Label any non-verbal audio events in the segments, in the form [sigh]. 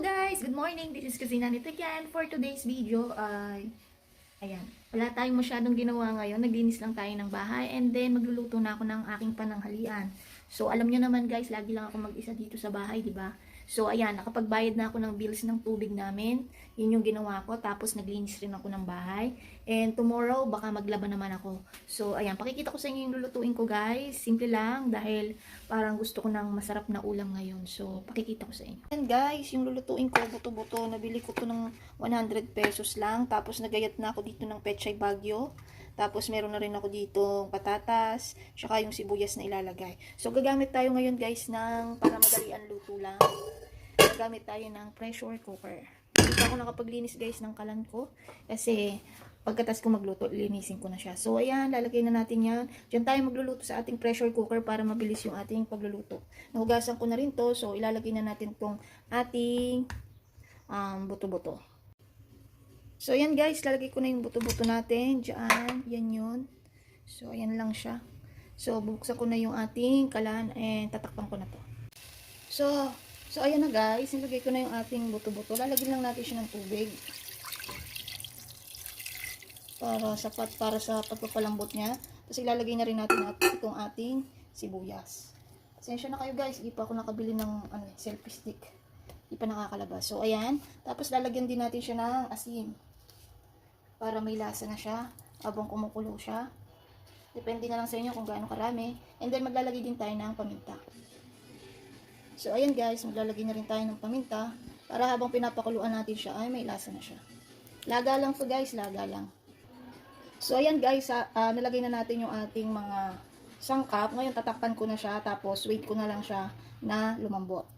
guys! Good morning! This is Kusina Nito again. For today's video ay... ayan. Wala tayong masyadong ginawa ngayon. Naglinis lang tayo ng bahay. And then, magluluto na ako ng aking pananghalian. So, alam nyo naman guys, lagi lang ako mag-isa dito sa bahay, di ba? So, ayan. Nakapagbayad na ako ng bills ng tubig namin. Yun yung ginawa ko. Tapos, naglinis rin ako ng bahay. And tomorrow, baka maglaba naman ako. So, ayan. Pakikita ko sa inyo yung lulutuin ko guys. Simple lang. Dahil parang gusto ko ng masarap na ulam ngayon. So, pakikita ko sa inyo. And guys, yung lulutuin ko, buto-buto, nabili ko to ng 100 pesos lang. Tapos, nagayat na ako dito ng Pechay Bagyo. Tapos, meron na rin ako dito patatas, tsaka yung sibuyas na ilalagay. So, gagamit tayo ngayon guys ng, para madalian luto lang, gagamit tayo ng pressure cooker. Hindi ako nakapaglinis guys ng kalan ko. Kasi, pagkatas ko magluto, linisin ko na siya. So, ayan, lalagay na natin yan. Diyan tayo magluluto sa ating pressure cooker para mabilis yung ating pagluluto. Nahugasan ko na rin to. So, ilalagay na natin tong ating um, buto-buto. So, ayan guys, lalagay ko na yung buto-buto natin. Diyan, yan yun. So, ayan lang siya. So, bubuksan ko na yung ating kalan and tatakpan ko na to. So, so ayan na guys, nilagay ko na yung ating buto-buto. Lalagyan lang natin siya ng tubig. Para sapat, para sa pagpapalambot niya. Tapos ilalagay na rin natin at itong ating sibuyas. Pasensya na kayo guys, hindi pa ako nakabili ng ano, selfie stick. Hindi pa nakakalabas. So, ayan. Tapos lalagyan din natin siya ng asin. Para may lasa na siya habang kumukulo siya. Depende na lang sa inyo kung gaano karami. And then maglalagay din tayo ng paminta. So ayan guys, maglalagay na rin tayo ng paminta para habang pinapakuluan natin siya ay may lasa na siya. Laga lang to guys, laga lang. So ayan guys, ah, ah, nalagay na natin yung ating mga sangkap. Ngayon tatakpan ko na siya tapos wait ko na lang siya na lumambot.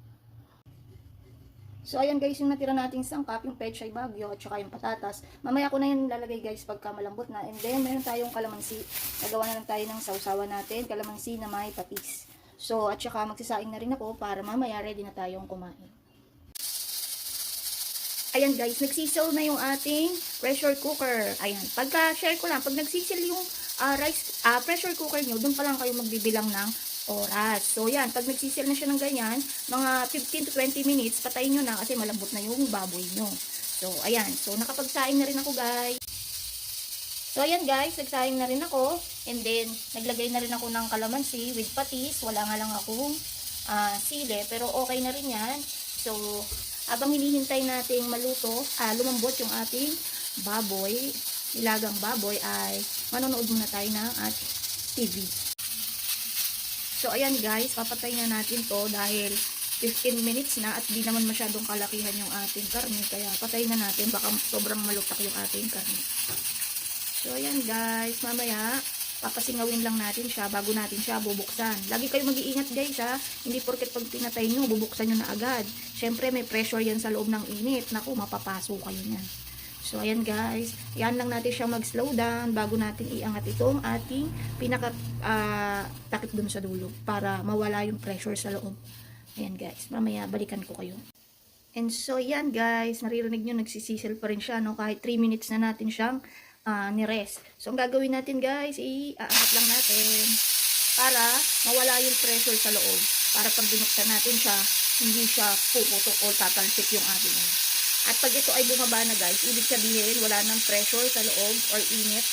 So, ayan guys, yung natira nating sangkap, yung pechay bagyo, at saka yung patatas. Mamaya ko na yun lalagay guys pagka malambot na. And then, meron tayong kalamansi. Nagawa na lang tayo ng sausawa natin, kalamansi na may patis. So, at saka magsisaing na rin ako para mamaya ready na tayong kumain. Ayan guys, nagsisil na yung ating pressure cooker. Ayan, pagka-share ko lang, pag nagsisil yung ah, rice, ah, pressure cooker nyo, doon pa lang kayo magbibilang ng oras. So, yan. Pag nagsisil na siya ng ganyan, mga 15 to 20 minutes, patayin nyo na kasi malambot na yung baboy nyo. So, ayan. So, nakapagsaing na rin ako, guys. So, ayan, guys. Nagsaing na rin ako. And then, naglagay na rin ako ng kalamansi with patis. Wala nga lang akong ah, sili. Pero, okay na rin yan. So, habang hinihintay nating maluto, ah, lumambot yung ating baboy, ilagang baboy, ay manonood muna tayo ng at TV. So, ayan guys, papatay na natin to dahil 15 minutes na at di naman masyadong kalakihan yung ating karne. Kaya patay na natin, baka sobrang malutak yung ating karne. So, ayan guys, mamaya, papasingawin lang natin siya bago natin siya bubuksan. Lagi kayo mag-iingat guys ha, hindi porket pag pinatay nyo, bubuksan nyo na agad. Siyempre, may pressure yan sa loob ng init. Naku, mapapaso kayo niyan. So, ayan guys. Yan lang natin siya mag-slow down bago natin iangat itong ating pinaka takip dun sa dulo para mawala yung pressure sa loob. Ayan guys. Mamaya balikan ko kayo. And so, yan guys. Maririnig nyo, nagsisisil pa rin siya. No? Kahit 3 minutes na natin siyang ah, nirest. So, ang gagawin natin guys, iaangat lang natin para mawala yung pressure sa loob. Para pag binuksan natin siya, hindi siya puputok o tatalsik yung ating ano. At pag ito ay bumaba na guys, ibig sabihin wala nang pressure sa loob or init,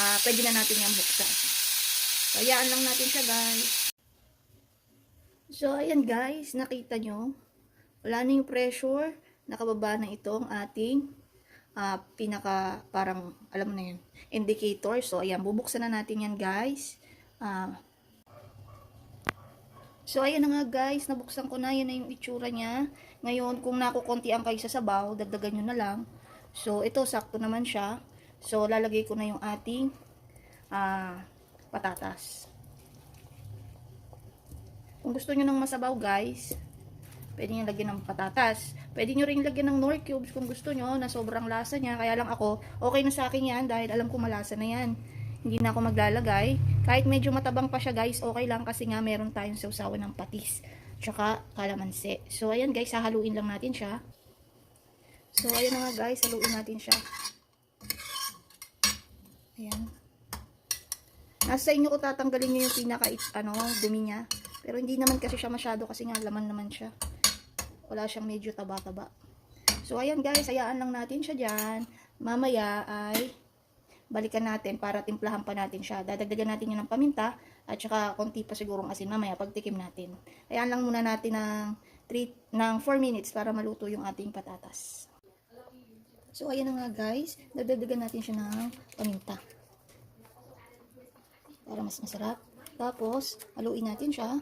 ah pwede na natin yung buksan. So, hayaan lang natin siya guys. So, ayan guys, nakita nyo, wala na yung pressure, nakababa na itong ating ah, pinaka, parang, alam mo na yun, indicator. So, ayan, bubuksan na natin yan guys. Ah, So, ayan na nga guys, nabuksan ko na, yan na yung itsura niya. Ngayon, kung nakukuntian kayo sa sabaw, dagdagan nyo na lang. So, ito, sakto naman siya. So, lalagay ko na yung ating ah, patatas. Kung gusto nyo ng masabaw guys, pwede nyo lagyan ng patatas. Pwede nyo rin lagyan ng nor cubes kung gusto nyo na sobrang lasa niya. Kaya lang ako, okay na sa akin yan dahil alam ko malasa na yan hindi na ako maglalagay. Kahit medyo matabang pa siya guys, okay lang kasi nga meron tayong sausawan ng patis. Tsaka kalamansi. So ayan guys, hahaluin lang natin siya. So ayan na nga guys, haluin natin siya. Ayan. Nasa inyo ko tatanggalin nyo yung pinaka ano, dumi niya. Pero hindi naman kasi siya masyado kasi nga laman naman siya. Wala siyang medyo taba-taba. So, ayan guys, hayaan lang natin siya dyan. Mamaya ay balikan natin para timplahan pa natin siya. Dadagdagan natin yun ng paminta at saka konti pa sigurong asin mamaya pagtikim natin. Hayaan lang muna natin ng 3 ng 4 minutes para maluto yung ating patatas. So, ayan nga guys. Dadagdagan natin siya ng paminta. Para mas masarap. Tapos, haluin natin siya.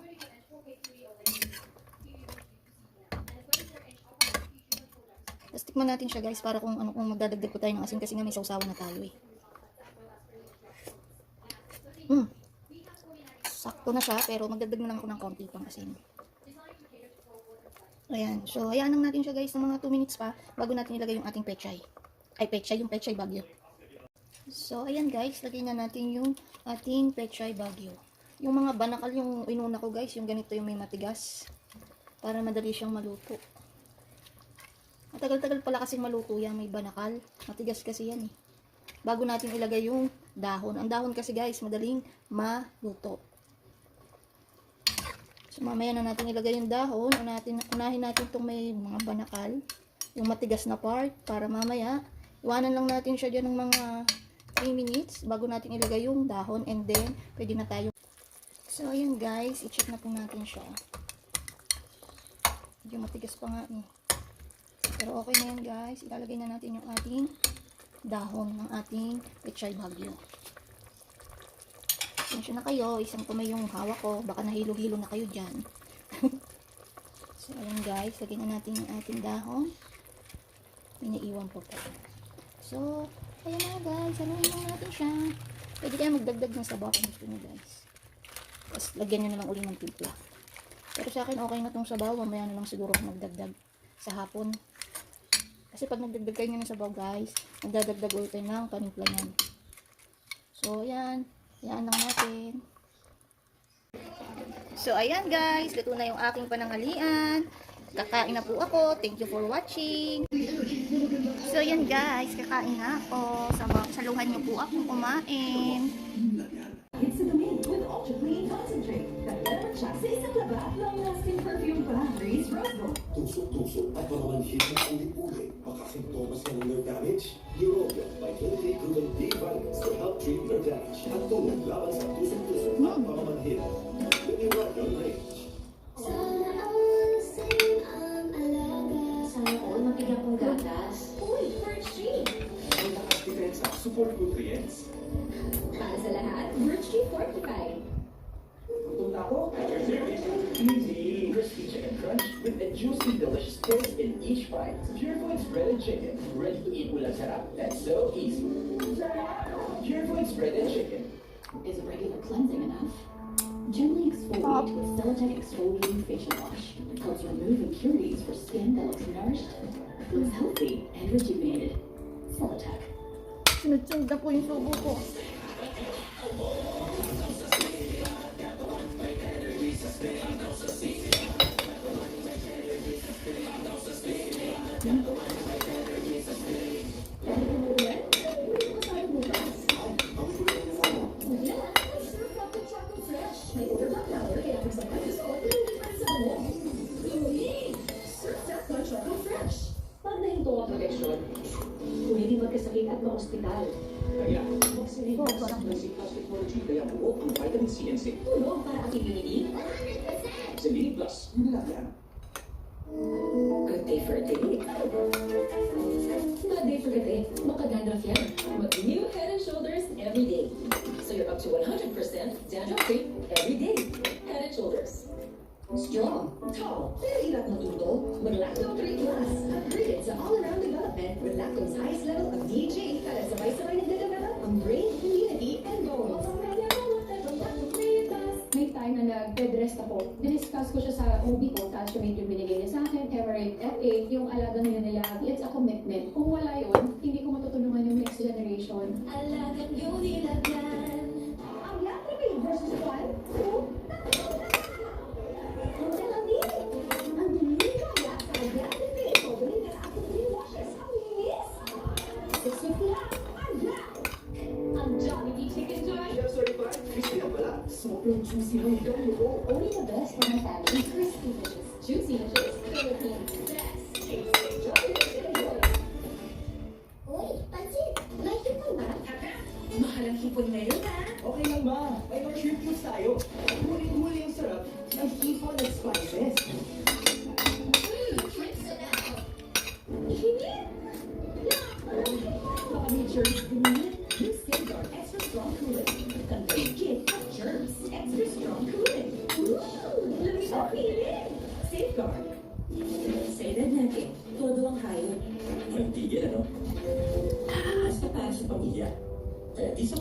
Tapos tikman natin siya guys para kung ano kung magdadagdag ko tayo ng asin kasi nga may sausawan na tayo eh. Hmm. Sakto na siya pero magdagdag na lang ako ng konti pang asin. Ayan. So, hayaan lang natin siya guys ng mga 2 minutes pa bago natin ilagay yung ating pechay. Ay, pechay. Yung pechay bagyo. So, ayan guys. Lagay na natin yung ating pechay bagyo. Yung mga banakal yung inuna ko guys. Yung ganito yung may matigas. Para madali siyang maluto. Matagal-tagal pala kasing maluto yan. May banakal. Matigas kasi yan eh. Bago natin ilagay yung dahon. Ang dahon kasi guys, madaling maluto. So, mamaya na natin ilagay yung dahon. Unahin, unahin natin itong may mga banakal. Yung matigas na part. Para mamaya, iwanan lang natin siya dyan ng mga 3 minutes bago natin ilagay yung dahon. And then, pwede na tayo. So, ayun guys. I-check na po natin siya. Medyo matigas pa nga eh. Pero okay na yan guys. Ilalagay na natin yung ating dahon ng ating pechay bagyo. Pasensya na kayo, isang kamay yung hawak ko. Baka nahilo-hilo na kayo dyan. [laughs] so, ayan guys, lagyan na natin yung ating dahon. Pinaiwan po po. So, ayan na guys, haluin lang natin siya. Pwede kayo magdagdag ng sabaw kung gusto nyo guys. Tapos, lagyan nyo na lang uli ng timpla. Pero sa akin, okay na tong sabaw. Mamaya na lang siguro ako magdagdag sa hapon. Kasi pag nagdagdag kayo ng sabaw guys, magdadagdag ulit tayo ng panimpla yan. So, ayan. Yan lang natin. So, ayan guys. Luto na yung aking panangalian. Kakain na po ako. Thank you for watching. So, ayan guys. Kakain na ako. Sa- Saluhan niyo po ako kumain. It's a mint with ultra clean concentrate. Dagdag siya sa isang laba. Long-lasting perfume pa. Breeze Rose. Tusok-tusok at pamamanhid ng ulit-ulit. Makasimptomas ka ng nerve damage? Eurobion by clinically proven D-vitamins to help treat nerve damage at tulong laban sa tusok-tusok at pamamanhid. The Eurobion range. Sana all mapigyan kong gatas. Uy, tree. Ang lakas depensa, support nutrients. Para sa lahat, fortified. Gutom na ako. Easy. Crispy crunch with a juicy, delicious taste in each bite. Pure Foods breaded chicken. Ready to eat ulang sarap. That's so easy. Pure Foods breaded chicken. Is a regular cleansing enough? Gently exfoliate with Celotex exfoliating facial wash. It helps remove impurities for skin that looks nourished, feels healthy, and rejuvenated. Celotex. Sunod-sunod na po yung subo ko. Ang vitamin C and C. tulong para ang immunity. Selene Plus, yun lang yan. Good day for a day. Bad day for a day. Makadandruff yan. Mag-new Head and Shoulders every day. So you're up to 100% dandruff-free every day. Head and Shoulders. Strong, tall, pero hirap matuto. Mag-Lacto 3 Plus. Upgraded sa all-around development with Lacto's highest level of DHA para sabay-sabay nagde-develop ang brain, immunity, and bones. May time na nag-bed rest ako. Diniscuss ko siya sa OB ko, calciumate yung binigay niya sa akin, Emerald F8, yung alaga nila nila, it's a commitment. Kung wala yun, hindi ko matutulungan yung next generation. Alagat yung nilagyan. May hipon ngayon, ha? Okay lang ba? May mga shrimp foods tayo. Huling-huli ang sarap ng hipon at spices. Mmm, shrimp sa now. Hinit! Baka may germs din yan. Use Safeguard Extra Strong Cooling. Hayop. May